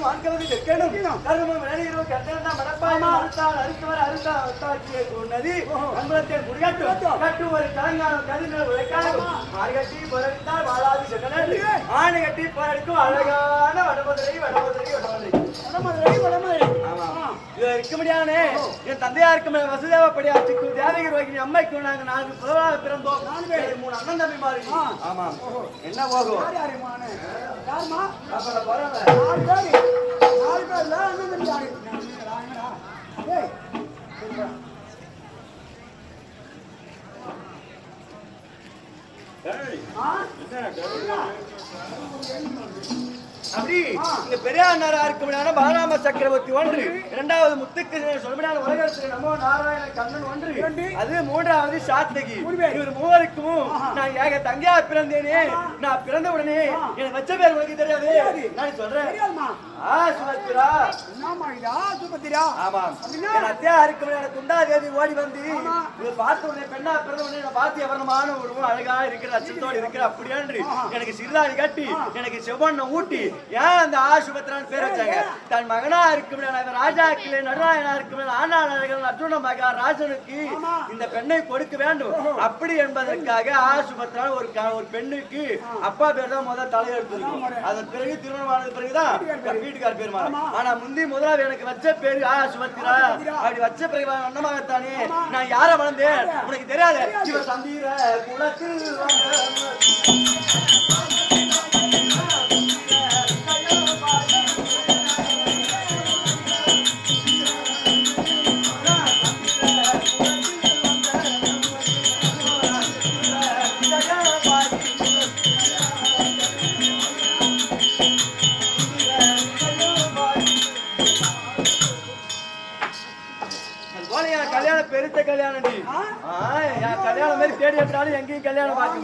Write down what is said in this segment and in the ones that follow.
வளைக்கணும் ஆண்களுக்கு தெற்கணும் கருமம் விளையிடும் கட்டணம் மடப்பாய் அறுத்தால் அறுத்தவர் அறுத்தா அறுத்தாக்கிய நதி அன்பலத்தில் குடிகாட்டும் கட்டு ஒரு கலங்காலம் கதிர்கள் உழைக்காலும் மார்கட்டி பிறந்தால் வாழாது சென்றனர். ஆணை கட்டி அழகான வடமதுரை வடமதுரை வடமதுரை. வடமதுரை வடமதுரை. இது இருக்க முடியாதே. என் தந்தையாருக்கு மேல வசுதேவ படியாச்சுக்கு தேவகி ரோகிணி அம்மைக்கு நாங்க நான்கு புலவராக பிறந்தோம். மூணு அண்ணன் தம்பி மாதிரி ஆமா. என்ன போகும்? யாருமா அப்ப பரவாயில்ல நாலு பேர். நாலு பேர்ல அண்ணன் தம்பி யாரு? என்னடா? ஏய், சொல்றா. ஆ? அப்படி இந்த பெரியார் இருக்கும்படியான பலராம சக்கரவர்த்தி ஒன்று இரண்டாவது முத்துக்கு சொல்லப்படியான உலகத்தில் நமோ நாராயண கண்ணன் ஒன்று அது மூன்றாவது சாத்தகி. இவர் மூவருக்கும் நான் ஏக தங்கையா பிறந்தேனே. நான் பிறந்த உடனே எனக்கு வச்ச பேர் உனக்கு தெரியாது. நான் சொல்றேன். ஆ சுபத்திரா ஆமாம் என் அத்தையா இருக்கும்படியான குண்டா தேவி ஓடி வந்து இதை பார்த்த உடனே பெண்ணா பிறந்த உடனே நான் பார்த்து எவரமான உருவம் அழகா இருக்கிற அச்சத்தோடு இருக்கிற அப்படியான்று. எனக்கு சிறுதாணி கட்டி எனக்கு செவ்வண்ணம் ஊட்டி ஏன் அந்த ஆசுபத்திரான்னு பேர் வச்சாங்க? தன் மகனா இருக்கும் ராஜாக்கிலே நடுநாயனா இருக்கும் ஆனா நகர்கள் அர்ஜுன மகா ராஜனுக்கு இந்த பெண்ணை கொடுக்க வேண்டும். அப்படி என்பதற்காக ஆசுபத்திரான் ஒரு க- ஒரு பெண்ணுக்கு அப்பா பேர் தான் முதல் தலையெழுத்து இருக்கும். அதன் பிறகு திருமணம் ஆனது பிறகுதான் வீட்டுக்கார பேர் ஆனா முந்தி முதலாவது எனக்கு வச்ச பேரு ஆ சுபத்திரா அப்படி வச்ச பிறகு அண்ணமாகத்தானே? நான் யார வளர்ந்தேன்? உனக்கு தெரியாது. இவன் தந்தீர குலத்தில்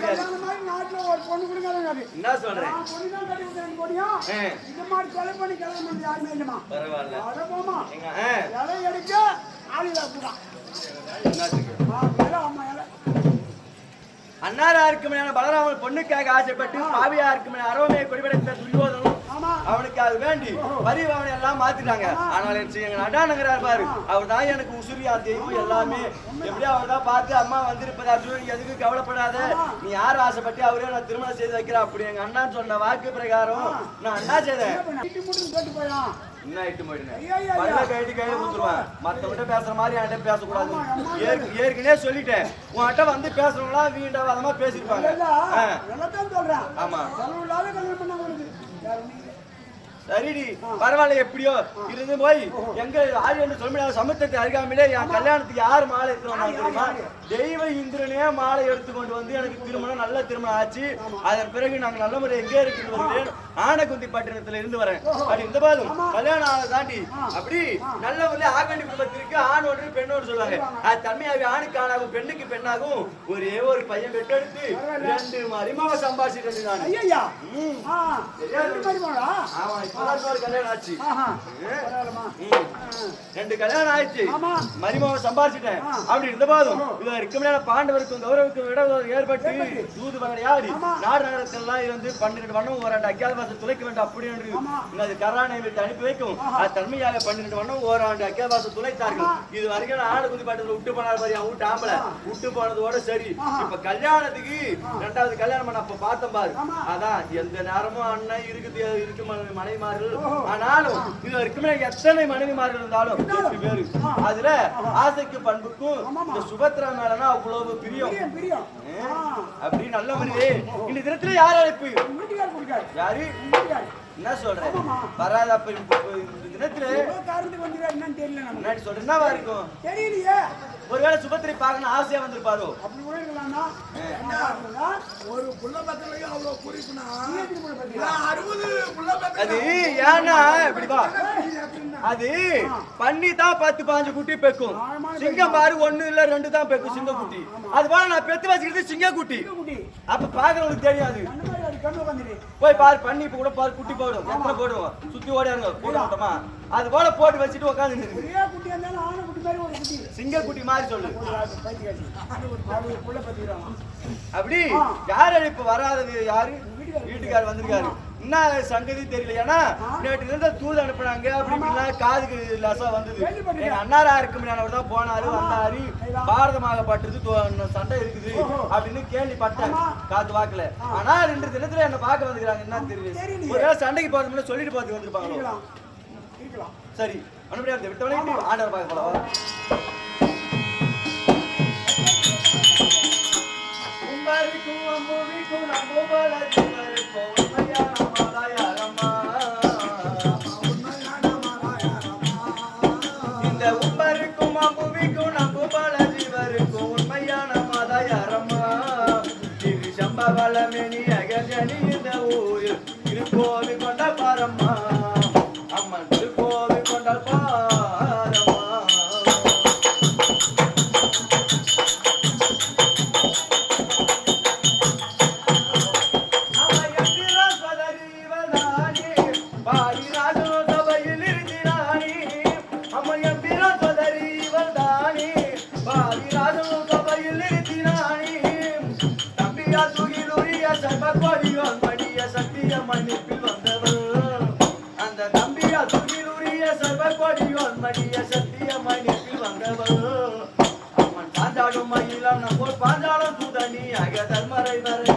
கல்யாணம் மாதிரி நாட்டுல ஒரு பொண்ணு கொடுக்காது என்ன சொல்றேன் பொண்ணு தான் கட்டி இந்த மாதிரி கொலை பண்ணி கல்யாணம் பண்ணி யாருமே இல்லைம்மா. பரவாயில்ல. அட போமா இலை எடுக்க ஆளில அப்படிதான். அன்னாரா இருக்குமையான பலராமன் பொண்ணுக்காக ஆசைப்பட்டு பாவியா இருக்குமையான அரவமையை கொடிபடைத்த துரியோதனும் அவனுக்கு அது வேண்டி. பரிவாவனை எல்லாம் மாத்திட்டாங்க. ஆனால் எங்க நடானங்கிறார் பாரு. அவர் தான் எனக்கு உசுரியா தெய்வம் எல்லாமே. எப்படியோ அவர் தான் பார்த்து அம்மா வந்திருப்பதா சொல்லி எதுக்கு கவலைப்படாத. நீ யார் ஆசைப்பட்டு அவரே நான் திருமணம் செய்து வைக்கிறேன் அப்படி எங்க அண்ணா சொன்ன வாக்கு பிரகாரம் நான் என்ன செய்தேன். என்ன இட்டு போயிடுனேன் பல்ல கைட்டு கையில கொடுத்துருவேன் மத்தவங்கிட்ட பேசுற மாதிரி என்கிட்ட பேசக்கூடாது. ஏற்க- ஏற்கனவே சொல்லிட்டேன். உன்கிட்ட வந்து பேசுறவங்களா வீண்டாவாதமா பேசிருப்பாங்க ஆ, எல்லாம் சொல்றேன். ஆமா செலவு இல்லாத கல்யாணம் பண்ண உங்களுக்கு யாரு நீங்க? சரிடி பரவாயில்ல எப்படியோ. இருந்து போய் எங்க ஆள் என்று சொல்ல முடியாத சமுத்திரத்தை அருகாமையிலே என் கல்யாணத்துக்கு யார் மாலை எடுத்து வந்தாங்க தெரியுமா? தெய்வ இந்திரனே மாலை எடுத்து கொண்டு வந்து எனக்கு திருமணம் நல்ல திருமணம் ஆச்சு. அதன் பிறகு நாங்க நல்ல முறை எங்கே இருக்கு வருகிறேன் ஆனகுந்தி பட்டினத்துல இருந்து வரேன். அப்படி இந்த பாதும் கல்யாணம் ஆனதை தாண்டி அப்படி நல்ல முறையில் ஆகண்டி குடும்பத்திற்கு ஆண் ஒன்று பெண் ஒன்று சொல்லுவாங்க. அது தன்மையாக ஆணுக்கு ஆணாகும் பெண்ணுக்கு பெண்ணாகும் ஒரே ஒரு பையன் பெற்றெடுத்து ரெண்டு மருமக சம்பாதிச்சிட்டு நான் ஆமா ஒரு கல்யாணம் ஆச்சு. ரெண்டு கல்யாணம் ஆயிடுச்சு. ஆமா. மருமகன் சம்பாதிச்சிட்டேன் அப்படி இருந்த போதும். இதுல இருக்க முடியாத பாண்டவருக்கும் கௌரவுக்கும் விட ஏற்பட்டு தூது வகையாடி நாடு நகரத்தில் எல்லாம் இருந்து பன்னிரண்டு வண்ணம் ஓராண்டு அக்கியாத பாசம் துளைக்க வேண்டும் அப்படி என்று அது கரானை வைத்து அனுப்பி வைக்கும். அது தன்மையாக பன்னிரண்டு வண்ணம் ஓராண்டு அக்கியாத பாசம் துளைத்தார்கள். இது வரைக்கும் ஆடு குதி பாட்டத்தில் விட்டு போனார் பாரு அவன் விட்டு ஆம்பளை. விட்டு போனதோட சரி. இப்ப கல்யாணத்துக்கு ரெண்டாவது கல்யாணம் பண்ண அப்ப பார்த்தேன் பாரு. அதான் எந்த நேரமும் அண்ணன் இருக்குது இருக்கு மனைவி- மனைவிமார்கள். ஆனாலும் இது இருக்குமே எத்தனை மனைவிமார்கள் இருந்தாலும் பேரு. அதுல ஆசைக்கு பண்புக்கும் இந்த சுபத்ரா மேலனா அவ்வளவு பிரியம். பிரியம் பிரியம். ஆ. அப்படி நல்ல மனிதே இந்த தினத்துல யார் அழைப்பு? யாரு? என்ன சொல்றேன் வராத அப்ப தினத்துல காரணத்துக்கு என்னன்னு தெரியல நமக்கு. முன்னாடி சொல்ற என்னவா இருக்கும். தெரியலையே. ஒருவேளை சுபத்திரை பார்க்கணும் ஆசையா வந்திருப்பாரோ? அப்படி கூட இருக்கலாம்னா. என்ன ஒரு புள்ள பக்கத்துலயும் அவ்வளவு குறிப்புனா அறுபது புள்ள அது ஏன்னா எப்படின்னா அது பண்ணி தான் பத்து பாஞ்சு குட்டி பெக்கும். சிங்கம் பாரு ஒண்ணு இல்ல ரெண்டு தான் பெக்கும் சிங்க குட்டி. அது போல நான் பெத்து வச்சுக்கிறது சிங்க குட்டி. குட்டி. அப்ப பாக்குறவங்களுக்கு தெரியாது. போய் பாரு பண்ணி இப்ப கூட பாரு குட்டி போடும். எத்தனை போடுவோம்? சுத்தி ஓடியாருங்க போட மாட்டோமா அது போல போட்டு வச்சுட்டு உட்காந்து ஒரே குட்டி மாதிரி சொல்லு. அப்படி. யார் இப்ப வராதது? யாரு? வீட்டுக்காரர். வந்திருக்காரு. என்ன சங்கதி தெரியல ஏன்னா நேற்று இருந்த தூது அனுப்புனாங்க அப்படி இப்படிலாம் காதுக்கு லசா வந்தது. எங்க அண்ணாரா இருக்குமே தான் போனாரு வந்தாரு. பாரதமாகப்பட்டது தோ- சண்டை இருக்குது அப்படின்னு கேள்விப்பட்டேன் காது வாக்குல. ஆனா ரெண்டு தினத்துல என்ன பார்க்க வந்துக்கிறாங்க. என்ன தெரியல. ஒருவேளை சண்டைக்கு போறது சொல்லிட்டு பார்த்து இருக்கலாம். சரி. மறுபடியும் விட்டவனே ஆண்டவர் பார்க்க போலாம். உம்பரிக்கும் அம்புவிக்கும் நம்புபல அந்த தம்பியா துகிலுரிய சர்வகோடியோன் மடிய சத்திய மணிப்பில் வந்தவர். அம்மன் பாஞ்சாடும் மயிலாம் நம்ம பாஞ்சாடும் சுதனி அக தர்மரை வரை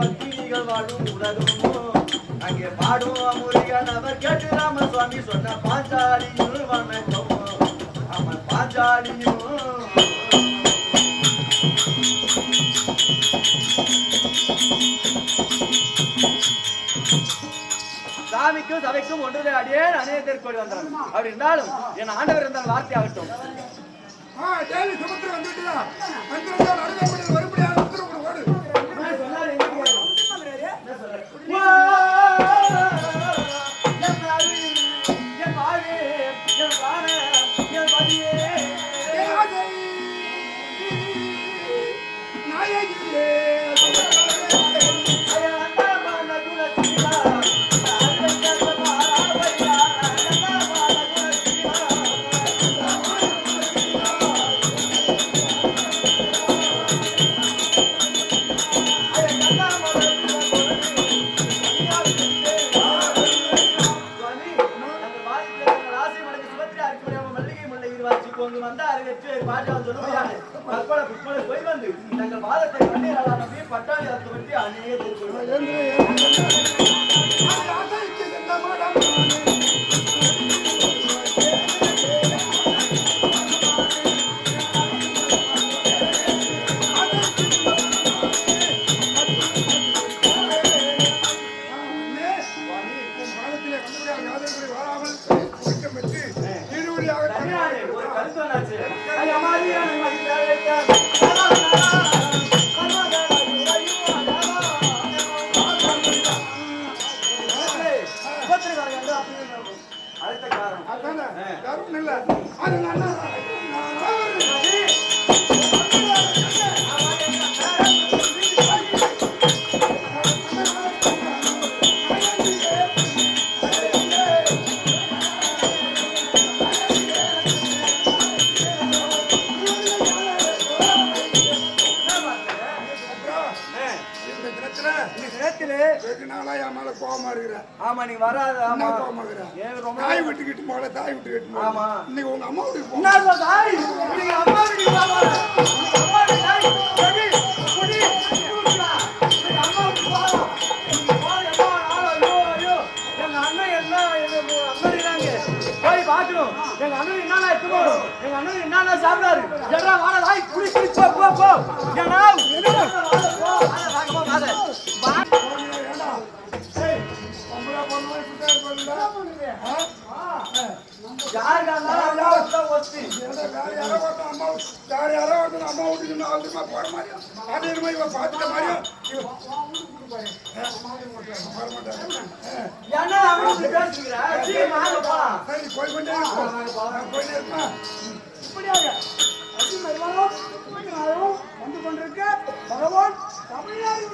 பக்திகள் வாழும் உலகமோ அங்கே பாடும் அமுருகன் அவர் கேட்டு ராமசுவாமி சொன்ன பாஞ்சாலியும் வணக்கம்? அவன் பாஞ்சாலியும். சாமிக்கும் சபைக்கும் ஒன்றுதல் அடியே அநேகர் கோடி வந்தார் அப்படி இருந்தாலும் என் ஆண்டவர் இருந்தால் வார்த்தை ஆகட்டும் ஆ, சுமத்திர வந்துட்டுதா. அசைக்கு சென்ற மடமானே. அடுத்த காரணம் அதானே, யாரும் இல்ல. அது நான் நான் நேரத்திலே வெகு நாளா என் மேல கோவமா இருக்கிற. ஆமா நீ வராத ஆமா. என்ன கோவமா இருக்கிற? ஏன் ரொம்ப தாய் வீட்டுக்கிட்டு போகல தாய் வீட்டு கிட்டு ஆமா. இன்னைக்கு உங்க அம்மா வீட்டுக்கு போ என்ன தாய்? நீங்க அம்மா வீட்டுக்கு அம்மா தாய். வீட்டுக்கு ஐயோ எங்க அண்ணன் என்ன அண்ணன் இருக்காங்க எங்க அண்ணன் என்னென்ன சாப்பிடாரு எடா வாடா வாய் குடி குடி போ போ போ. ஏன்னா யாருக்கா இருந்தாலும் ஒத்தி வேற யாரோ ஒருத்தன் அம்மா வேற யாரோ ஒருத்தன் அம்மா வீட்டுக்கு இன்னும் அவசரமா போற மாதிரியும் அதே மாதிரி இவன் பார்த்துட்ட மாதிரியும் இவன் அவனுக்கு சரி போய் கொண்டே இருப்போம் போயிட்டே இப்படியாக வந்து கொண்டிருக்க பகவான் தமிழ்நாடு